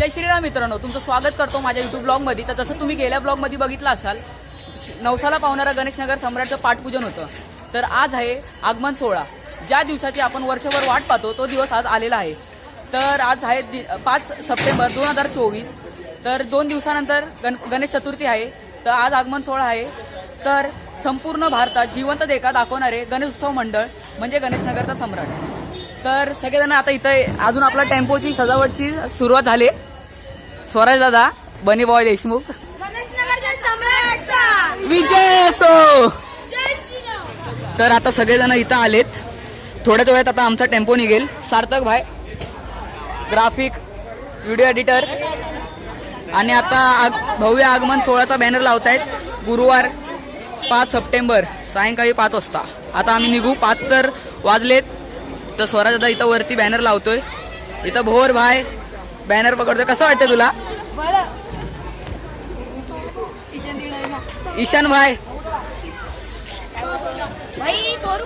जय श्रीराम मित्रांनो तुमचं स्वागत करतो माझ्या युट्यूब ब्लॉगमध्ये तर जसं तुम्ही गेल्या ब्लॉगमध्ये बघितलं असाल नवसाला पावणारा गणेशनगर सम्राटचं पाठपूजन होतं. तर आज आहे आगमन सोहळा. ज्या दिवसाची आपण वर्षभर वाट पाहतो तो दिवस आज आलेला आहे. तर आज आहे दि पाच सप्टेंबर दोन हजार चोवीस. तर दोन दिवसानंतर गण गणेश चतुर्थी आहे. तर आज आगमन सोहळा आहे. तर संपूर्ण भारतात जिवंत देखा दाखवणारे गणेश उत्सव मंडळ म्हणजे गणेशनगरचा सम्राट. तर सगळेजण आता इथं अजून आपल्या टेम्पोची सजावटची सुरुवात झाली स्वराज दादा बनी बॉय देशमुख. विजय असो. तर आता सगळेजण इथं आलेत. थोड्याच वेळात आता आमचा टेम्पो निघेल. सार्थक भाई ग्राफिक व्हिडिओ एडिटर आणि आता आग भव्य आगमन सोहळ्याचा बॅनर लावतायत. गुरुवार पाच सप्टेंबर सायंकाळी पाच वाजता. आता आम्ही निघू. पाच तर वाजलेत. तर स्वराज दादा इथं वरती बॅनर लावतोय. इथं भोर भाय बॅनर पकडतोय. कसं वाटतं तुला? ईशान भाई. भाई सोरू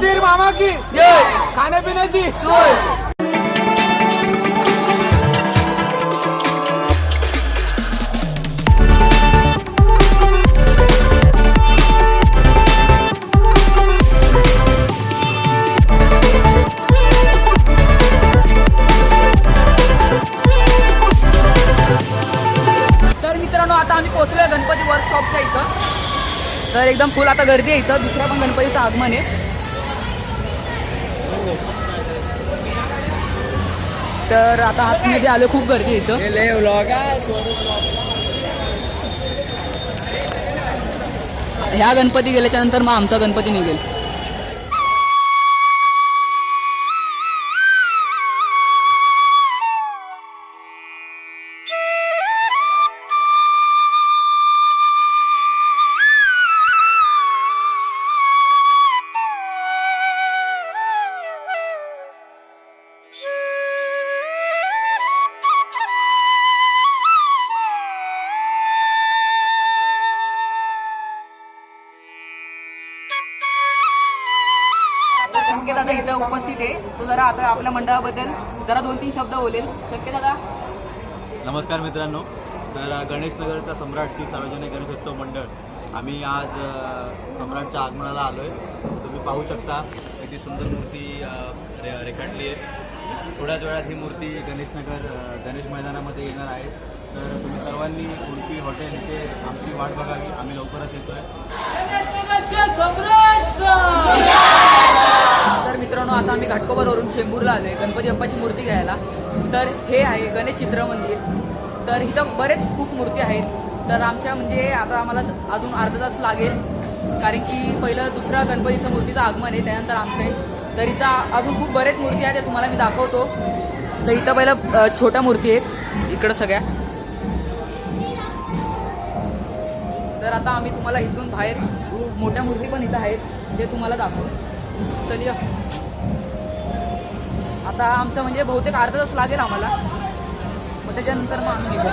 सुधीर मामा की। खाण्यापिण्याची तर मित्रांनो आता आम्ही पोहोचलोय गणपती वर्कशॉपच्या इथं. तर एकदम फुल आता गर्दी आहे इथं. दुसरा पण गणपतीचं आगमन आहे. तर आता आतमध्ये आलो खूप गर्दी इथं. ह्या गणपती गेल्याच्यानंतर मग आमचा गणपती निघेल. दादा इथं उपस्थित आहे. तो जरा आता आपल्या मंडळाबद्दल जरा दोन तीन शब्द बोलेल. शक्य दादा? नमस्कार मित्रांनो. तर गणेशनगरचा सम्राट श्री सार्वजनिक गणेशोत्सव मंडळ. आम्ही आज सम्राटच्या आगमनाला आलो आहे तुम्ही पाहू शकता किती सुंदर मूर्ती रे रेखाटली आहे. थोड्याच वेळात ही मूर्ती गणेशनगर गणेश मैदानामध्ये येणार आहे. तर तुम्ही सर्वांनी उडपी हॉटेल इथे आमची वाट बघावी. आम्ही लवकरच येतो आहे मित्रांनो आता आम्ही घाटकोपरवरून चेंबूरला आलोय. गणपती बाप्पाची मूर्ती घ्यायला. तर हे आहे गणेश चित्र मंदिर. तर इथं बरेच खूप मूर्ती आहेत. तर आमच्या म्हणजे आता आम्हाला अजून अर्धा तास लागेल. कारण की पहिलं दुसरा गणपतीचं मूर्तीचं आगमन आहे त्यानंतर आमचं तर इथं अजून खूप बरेच मूर्ती आहेत त्या तुम्हाला मी दाखवतो. तर इथं पहिलं छोट्या मूर्ती आहेत. इकडं सगळ्या. तर आता आम्ही तुम्हाला इथून बाहेर मोठ्या मूर्ती पण इथं आहेत ते तुम्हाला दाखवू चलिया आता आमचं म्हणजे बहुतेक अर्धा तास लागेल आम्हाला. मग त्याच्यानंतर मग आम्ही निघू.